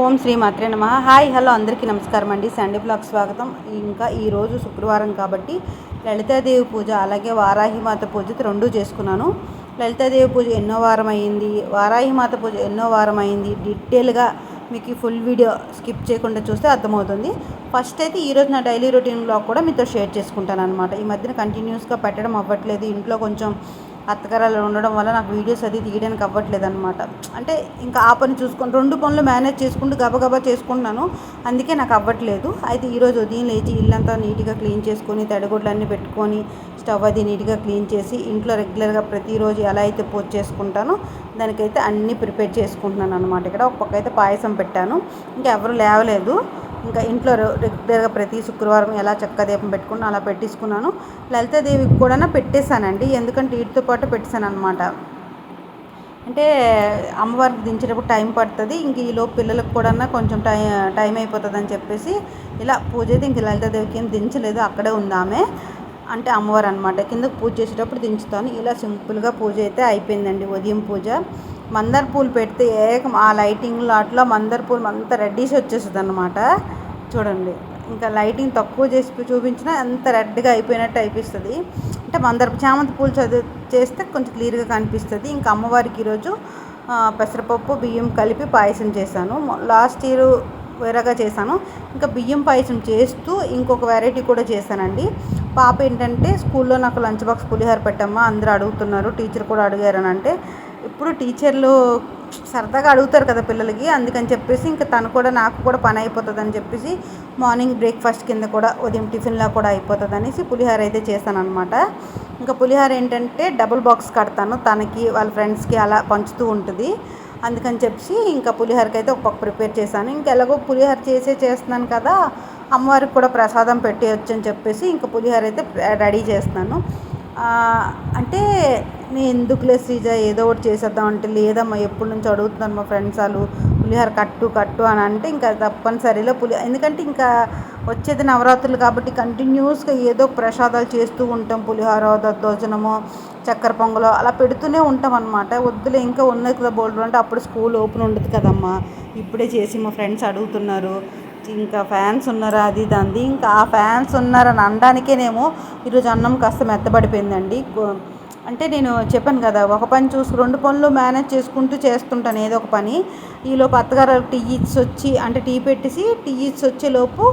ఓం శ్రీ మాత్రే నమ. Hi hello అందరికీ నమస్కారం అండి. సండే బ్లాగ్ స్వాగతం. ఇంకా ఈరోజు శుక్రవారం కాబట్టి లలితాదేవి పూజ అలాగే వారాహిమాత పూజ రెండు చేసుకున్నాను. లలితాదేవి పూజ ఎన్నో వారం అయింది. వారాహిమాత పూజ ఎన్నో వారం అయింది. డీటెయిల్గా మీకు ఫుల్ వీడియో స్కిప్ చేయకుండా చూస్తే అర్థమవుతుంది. ఫస్ట్ అయితే ఈరోజు నా డైలీ రొటీన్ బ్లాగ్ కూడా మీతో షేర్ చేసుకుంటాను అనమాట ఈ మధ్యన కంటిన్యూస్గా పెట్టడం అవ్వట్లేదు. ఇంట్లో కొంచెం అత్తగారాలు ఉండడం వల్ల నాకు వీడియోస్ అది తీయడానికి అవ్వట్లేదు అనమాట అంటే ఇంకా ఆ పని చూసుకొని రెండు పనులు మేనేజ్ చేసుకుంటూ గబగబా చేసుకుంటున్నాను. అందుకే నాకు అవ్వట్లేదు. అయితే ఈరోజు ఉదయం లేచి ఇల్లంతా నీట్గా క్లీన్ చేసుకొని తడిగుడ్లన్నీ పెట్టుకొని స్టవ్ అది నీట్గా క్లీన్ చేసి ఇంట్లో రెగ్యులర్గా ప్రతిరోజు ఎలా అయితే పూజ చేసుకుంటానో దానికైతే అన్నీ ప్రిపేర్ చేసుకుంటున్నాను అనమాట ఇక్కడ ఒక పక్క అయితే పాయసం పెట్టాను. ఇంకా ఎవరు లేవలేదు. ఇంకా ఇంట్లో రెగ్యులర్గా ప్రతి శుక్రవారం ఎలా చక్క దీపం పెట్టుకుని అలా పెట్టేసుకున్నాను. లలితాదేవికి కూడా పెట్టేశానండి. ఎందుకంటే వీటితో పాటు పెట్టేశాను అనమాట అంటే అమ్మవారికి దించేటప్పుడు టైం పడుతుంది. ఇంక ఈలోపు పిల్లలకు కూడా కొంచెం టైం టైం అయిపోతుంది అని చెప్పేసి ఇలా పూజ అయితే ఇంక లలితాదేవికి ఏం దించలేదు. అక్కడే ఉందామే అంటే అమ్మవారు అనమాట కిందకు పూజ చేసేటప్పుడు దించుతాను. ఇలా సింపుల్గా పూజ అయితే అయిపోయిందండి ఉదయం పూజ. మందార పూలు పెడితే ఏకం ఆ లైటింగ్లో అట్లా మందార పూలు అంతా రెడ్డిష్ వచ్చేస్తుంది అనమాట చూడండి ఇంకా లైటింగ్ తక్కువ చేసి చూపించినా అంత రెడ్గా అయిపోయినట్టు అనిపిస్తుంది అంటే మందార చామంతి పూలు చదువు చేస్తే కొంచెం క్లియర్గా కనిపిస్తుంది. ఇంకా అమ్మవారికి ఈరోజు పెసరపప్పు బియ్యం కలిపి పాయసం చేశాను. లాస్ట్ ఇయర్ వేరేగా చేశాను. ఇంకా బియ్యం పాయసం చేస్తూ ఇంకొక వెరైటీ కూడా చేశానండి. పాప ఏంటంటే స్కూల్లో నాకు లంచ్ బాక్స్ పులిహోర పెట్టమ్మా అందరూ అడుగుతున్నారు. టీచర్ కూడా అడిగారని అంటే ఇప్పుడు టీచర్లు సరదాగా అడుగుతారు కదా పిల్లలకి అందుకని చెప్పేసి ఇంకా తను కూడా నాకు కూడా పని అయిపోతుంది అని చెప్పేసి మార్నింగ్ బ్రేక్ఫాస్ట్ కింద కూడా ఉదయం టిఫిన్లా కూడా అయిపోతుంది అనేసి పులిహోర అయితే చేశాను అనమాట ఇంకా పులిహోర ఏంటంటే డబుల్ బాక్స్ కడతాను తనకి వాళ్ళ ఫ్రెండ్స్కి అలా పంచుతూ ఉంటుంది. అందుకని చెప్పి ఇంకా పులిహోరకి అయితే ఒక పక్క ప్రిపేర్ చేశాను. ఇంకా ఎలాగో పులిహోర చేసే చేస్తున్నాను కదా అమ్మవారికి కూడా ప్రసాదం పెట్టేయచ్చు అని చెప్పేసి ఇంకా పులిహోర అయితే రెడీ చేస్తున్నాను. అంటే నేను ఎందుకులే శ్రీజ ఏదో ఒకటి చేసేద్దాం అంటే లేదమ్మా ఎప్పటి నుంచి అడుగుతున్నాను మా ఫ్రెండ్స్ వాళ్ళు పులిహోర కట్టు కట్టు అని అంటే ఇంకా తప్పనిసరిలో పులి ఎందుకంటే ఇంకా వచ్చేది నవరాత్రులు కాబట్టి కంటిన్యూస్గా ఏదో ప్రసాదాలు చేస్తూ ఉంటాం పులిహోర దద్దోజనము చక్కెర పొంగలో అలా పెడుతూనే ఉంటాం అనమాట వద్దులే ఇంకా ఉన్నది కదా బోల్డ్ అంటే అప్పుడు స్కూల్ ఓపెన్ ఉండదు కదమ్మా. ఇప్పుడే చేసి మా ఫ్రెండ్స్ అడుగుతున్నారు ఇంకా ఫ్యాన్స్ ఉన్నారా అది దాంది ఇంకా ఆ ఫ్యాన్స్ ఉన్నారని అనడానికేనేమో ఈరోజు అన్నం కాస్త మెత్తబడిపోయిందండి. అంటే నేను చెప్పాను కదా ఒక పని చూసి రెండు పనులు మేనేజ్ చేసుకుంటూ చేస్తుంటాను ఏదో ఒక పని. ఈలోపు అత్తగారు టీ ఇచ్చి వచ్చి అంటే టీ పెట్టేసి టీ ఇచ్చి వచ్చేలోపు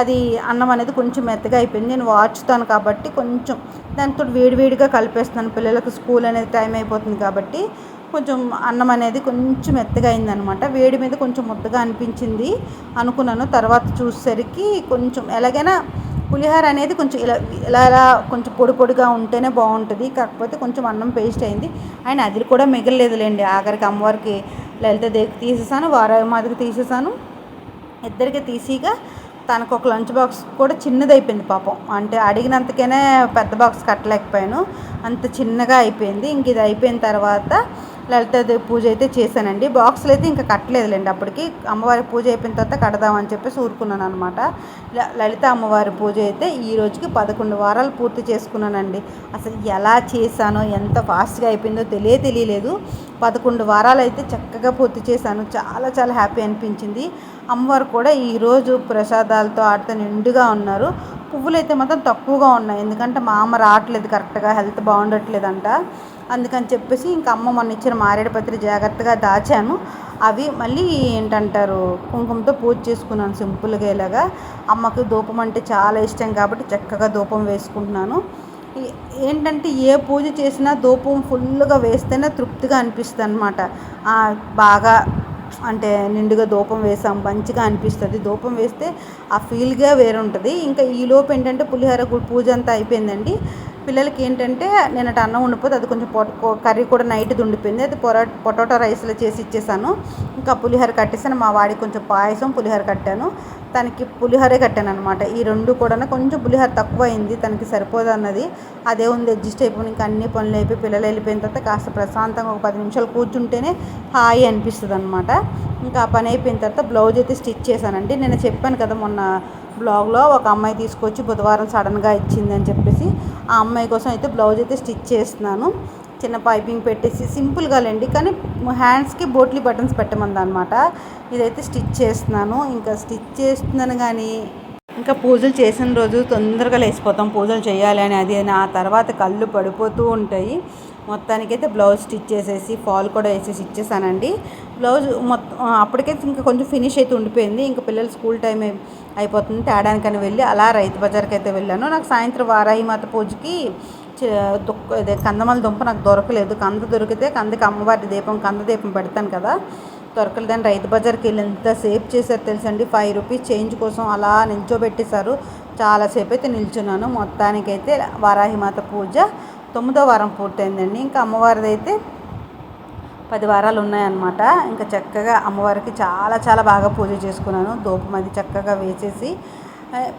అది అన్నం అనేది కొంచెం మెత్తగా అయిపోయింది. నేను వాచుతాను కాబట్టి కొంచెం దాంతో వేడివేడిగా కలిపేస్తాను. పిల్లలకు స్కూల్ అనేది టైం అయిపోతుంది కాబట్టి కొంచెం అన్నం అనేది కొంచెం మెత్తగా అయిందనమాట. వేడి మీద కొంచెం ముద్దగా అనిపించింది అనుకున్నాను. తర్వాత చూసేసరికి కొంచెం ఎలాగైనా పులిహోర అనేది కొంచెం ఇలా ఇలా ఇలా కొంచెం పొడి పొడిగా ఉంటేనే బాగుంటుంది. కాకపోతే కొంచెం అన్నం పేస్ట్ అయింది. ఆయన అది కూడా మిగలలేదులేండి. ఆఖరికి అమ్మవారికి లలిత దేవికి తీసేసాను వారామాదికి తీసేసాను. ఇద్దరికి తీసిగా తనకు ఒక లంచ్ బాక్స్ కూడా చిన్నది అయిపోయింది పాపం. అంటే అడిగినంతకనే పెద్ద బాక్స్ కట్టలేకపోయాను. అంత చిన్నగా అయిపోయింది. ఇంక ఇది అయిపోయిన తర్వాత లలితాదేవి పూజ అయితే చేశానండి. బాక్సులు అయితే ఇంకా కట్టలేదులేండి అప్పటికి. అమ్మవారి పూజ అయిపోయిన తర్వాత కడదామని చెప్పేసి ఊరుకున్నాను అనమాట లలిత అమ్మవారి పూజ అయితే ఈ రోజుకి పదకొండు వారాలు పూర్తి చేసుకున్నానండి. అసలు ఎలా చేశానో ఎంత ఫాస్ట్గా అయిపోయిందో తెలియ తెలియలేదు. పదకొండు వారాలు అయితే చక్కగా పూర్తి చేశాను. చాలా చాలా హ్యాపీ అనిపించింది. అమ్మవారు కూడా ఈరోజు ప్రసాదాలతో ఆడితే నిండుగా ఉన్నారు. పువ్వులు అయితే మాత్రం తక్కువగా ఉన్నాయి. ఎందుకంటే మా అమ్మ రావట్లేదు కరెక్ట్గా హెల్త్ బాగుండట్లేదంట. అందుకని చెప్పేసి ఇంకా అమ్మ మొన్న ఇచ్చిన మారేడుపత్రి జాగ్రత్తగా దాచాను. అవి మళ్ళీ ఏంటంటారు కుంకుమతో పూజ చేసుకున్నాను సింపుల్గా ఇలాగా. అమ్మకు ధూపం అంటే చాలా ఇష్టం కాబట్టి చక్కగా ధూపం వేసుకుంటున్నాను. ఏంటంటే ఏ పూజ చేసినా ధూపం ఫుల్గా వేస్తేనే తృప్తిగా అనిపిస్తుంది అనమాట బాగా అంటే నిండుగా ధూపం వేసాం మంచిగా అనిపిస్తుంది. ధూపం వేస్తే ఆ ఫీల్గా వేరుంటుంది. ఇంకా ఈ లోపు ఏంటంటే పులిహోర పూజ అంతా అయిపోయిందండి. పిల్లలకి ఏంటంటే నేనటి అన్నం ఉండిపోతే అది కొంచెం పొట కర్రీ కూడా నైట్ ఉండిపోయింది అది పొరా పొటాటో రైస్లో చేసి ఇచ్చేసాను. ఇంకా పులిహోర కట్టేసాను. మా వాడికి కొంచెం పాయసం పులిహోర కట్టాను. తనకి పులిహోరే కట్టాను అనమాట ఈ రెండు కూడా కొంచెం పులిహోర తక్కువ అయింది తనకి సరిపోదు అన్నది. అదే ఉంది అడ్జస్ట్ అయిపోయి ఇంకా అన్ని పనులు అయిపోయి పిల్లలు వెళ్ళిపోయిన తర్వాత కాస్త ప్రశాంతంగా ఒక పది నిమిషాలు కూర్చుంటేనే హాయి అనిపిస్తుంది అనమాట ఇంకా ఆ పని అయిపోయిన తర్వాత బ్లౌజ్ అయితే స్టిచ్ చేశానండి. నేను చెప్పాను కదా మొన్న బ్లాగ్లో ఒక అమ్మాయి తీసుకొచ్చి బుధవారం సడన్గా ఇచ్చింది అని చెప్పేసి ఆ అమ్మాయి కోసం అయితే బ్లౌజ్ అయితే స్టిచ్ చేస్తున్నాను. చిన్న పైపింగ్ పెట్టేసి సింపుల్గా లేండి కానీ హ్యాండ్స్కి బోట్లీ బటన్స్ పెట్టమందనమాట. ఇదైతే స్టిచ్ చేస్తున్నాను. ఇంకా స్టిచ్ చేస్తున్నాను కానీ ఇంకా పూజలు చేసిన రోజు తొందరగా లేచిపోతాం. పూజలు చేయాలి అని అది అని. ఆ తర్వాత కళ్ళు పడిపోతూ ఉంటాయి. మొత్తానికైతే బ్లౌజ్ స్టిచ్ చేసేసి ఫాల్ కూడా వేసేసి ఇచ్చేసానండి. బ్లౌజ్ మొత్తం అప్పటికైతే ఇంకా కొంచెం ఫినిష్ అయితే ఉండిపోయింది. ఇంకా పిల్లలు స్కూల్ టైం అయిపోతుంది. తేడానికని వెళ్ళి అలా రైతు బజార్కి అయితే వెళ్ళాను. నాకు సాయంత్రం వారాహి మాత పూజకి దుక్క అదే కందమల దుంప నాకు దొరకలేదు. కంద దొరికితే కందకి అమ్మవారి దీపం కంద దీపం పెడతాను కదా. దొరకలేదని రైతు బజార్కి వెళ్ళి ఎంత సేఫ్ చేశారు తెలుసండి? ఫైవ్ రూపీస్ చేంజ్ కోసం అలా నిల్చోబెట్టేశారు. చాలాసేపు అయితే నిల్చున్నాను. మొత్తానికైతే వారాహిమాత పూజ తొమ్మిదో వారం పూర్తయిందండి. ఇంకా అమ్మవారిది అయితే పది వారాలు ఉన్నాయన్నమాట. ఇంకా చక్కగా అమ్మవారికి చాలా చాలా బాగా పూజ చేసుకున్నాను. దూపం అది చక్కగా వేసేసి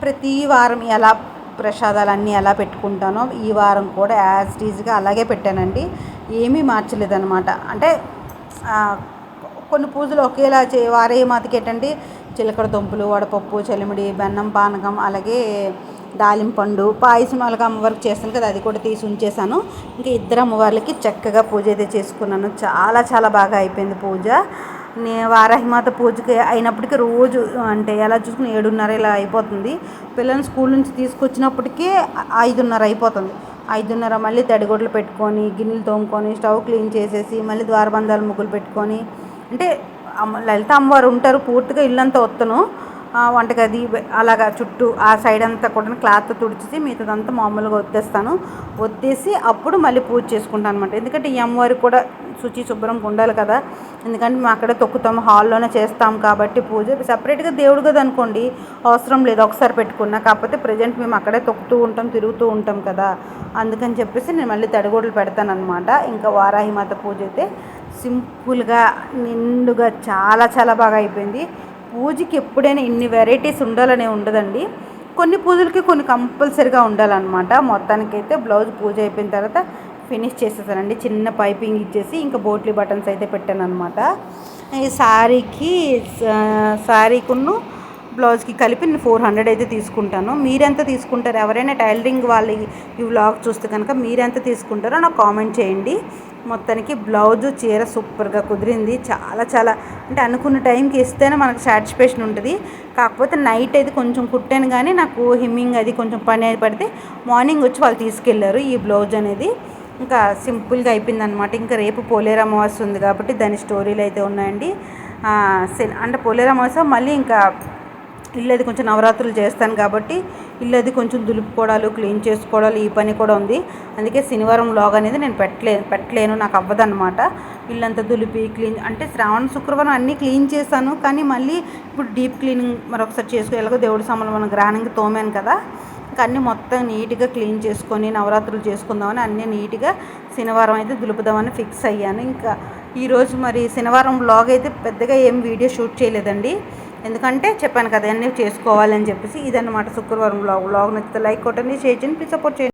ప్రతి వారం ఎలా ప్రసాదాలన్నీ ఎలా పెట్టుకుంటానో ఈ వారం కూడా యాజ్ టీజ్గా అలాగే పెట్టానండి. ఏమీ మార్చలేదన్నమాట. అంటే కొన్ని పూజలు ఒకేలా చే వారే మాతకి ఏంటంటే చిలకడ దుంపలు వడపప్పు చలిమిడి బెన్నం పానకం అలాగే దాలింపండు పాయసం అలాగే అమ్మవారికి చేస్తాను కదా అది కూడా తీసి ఉంచేసాను ఇంకా ఇద్దరు అమ్మవార్లకి చక్కగా పూజ అయితే చేసుకున్నాను. చాలా చాలా బాగా అయిపోయింది పూజ. నే వారాహిమాత పూజకి అయినప్పటికీ రోజు అంటే ఎలా చూసుకుని ఏడున్నర ఇలా అయిపోతుంది. పిల్లల్ని స్కూల్ నుంచి తీసుకొచ్చినప్పటికీ ఐదున్నర అయిపోతుంది. ఐదున్నర మళ్ళీ తడిగొడ్లు పెట్టుకొని గిన్నెలు తోముకొని స్టవ్ క్లీన్ చేసేసి మళ్ళీ ద్వారబంధాలు ముగ్గులు పెట్టుకొని అంటే అమ్మ లలిత అమ్మవారు ఉంటారు పూర్తిగా ఇల్లంతా వత్తను వంటగది అలాగా చుట్టూ ఆ సైడ్ అంతా కూడా క్లాత్ తుడిచి మిగతాదంతా మామూలుగా వత్తేస్తాను వత్తేసి అప్పుడు మళ్ళీ పూజ చేసుకుంటాను అనమాట ఎందుకంటే ఈ అమ్మవారికి కూడా శుచి శుభ్రంగా ఉండాలి కదా. ఎందుకంటే మేము అక్కడే తొక్కుతాం హాల్లోనే చేస్తాం కాబట్టి పూజ సపరేట్గా దేవుడు కదా అనుకోండి. అవసరం లేదు ఒకసారి పెట్టుకున్నా. కాకపోతే ప్రజెంట్ మేము అక్కడే తొక్కుతూ ఉంటాం తిరుగుతూ ఉంటాం కదా. అందుకని చెప్పేసి నేను మళ్ళీ తడిగోడలు పెడతానమాట ఇంకా వారాహిమాత పూజ అయితే సింపుల్గా నిండుగా చాలా చాలా బాగా అయిపోయింది. పూజకి ఎప్పుడైనా ఇన్ని వెరైటీస్ ఉండాలనే ఉండదండి. కొన్ని పూజలకి కొన్ని కంపల్సరిగా ఉండాలన్నమాట. మొత్తానికైతే బ్లౌజ్ పూజ అయిపోయిన తర్వాత ఫినిష్ చేసేసానండి. చిన్న పైపింగ్ ఇచ్చేసి ఇంకా బోట్లీ బటన్స్ అయితే పెట్టాను అనమాట ఈ శారీకి శారీకును బ్లౌజ్కి కలిపి నేను ఫోర్ హండ్రెడ్ అయితే తీసుకుంటాను. మీరెంత తీసుకుంటారు? ఎవరైనా టైలరింగ్ వాళ్ళు ఈ వ్లాగ్ చూస్తే కనుక మీరెంత తీసుకుంటారో నాకు కామెంట్ చేయండి. మొత్తానికి బ్లౌజు చీర సూపర్గా కుదిరింది. చాలా చాలా అంటే అనుకున్న టైంకి ఇస్తేనే మనకు సాటిస్ఫాక్షన్ ఉంటుంది. కాకపోతే నైట్ అయితే కొంచెం కుట్టాను కానీ నాకు హిమ్మింగ్ అది కొంచెం పని అది పడితే మార్నింగ్ వచ్చి వాళ్ళు తీసుకెళ్ళారు ఈ బ్లౌజ్ అనేది. ఇంకా సింపుల్గా అయిపోయింది అనమాట ఇంకా రేపు పోలేరు అమావాస్య ఉంది కాబట్టి దాని స్టోరీలు అయితే ఉన్నాయండి. అంటే పోలేరు అమావాస్య మళ్ళీ ఇంకా ఇల్లు అది కొంచెం నవరాత్రులు చేస్తాను కాబట్టి ఇల్లు అది కొంచెం దులుపుకోవడాలు క్లీన్ చేసుకోవడాలు ఈ పని కూడా ఉంది. అందుకే శనివారం లాగ్ అనేది నేను పెట్టలే పెట్టలేను నాకు అవ్వదన్నమాట. ఇల్లంతా దులిపి క్లీన్ అంటే శ్రావణ శుక్రవారం అన్నీ క్లీన్ చేశాను. కానీ మళ్ళీ ఇప్పుడు డీప్ క్లీనింగ్ మరొకసారి చేసుకో ఎలాగో దేవుడి సామాన్లు మనం గ్రాండ్గా తోమాను కదా. ఇంకా అన్నీ మొత్తం నీట్గా క్లీన్ చేసుకొని నవరాత్రులు చేసుకుందామని అన్నీ నీట్గా శనివారం అయితే దులుపుదామని ఫిక్స్ అయ్యాను. ఇంకా ఈరోజు మరి శనివారం బ్లాగ్ అయితే పెద్దగా ఏం వీడియో షూట్ చేయలేదండి. ఎందుకంటే చెప్పాను కదా అన్నీ చేసుకోవాలని చెప్పేసి ఇదన్నమాట శుక్రవారం బ్లాగ్ బ్లాగ్ నచ్చితే లైక్ కొట్టండి షేర్ చేయండి ప్లీజ్ సపోర్ట్ చేయండి.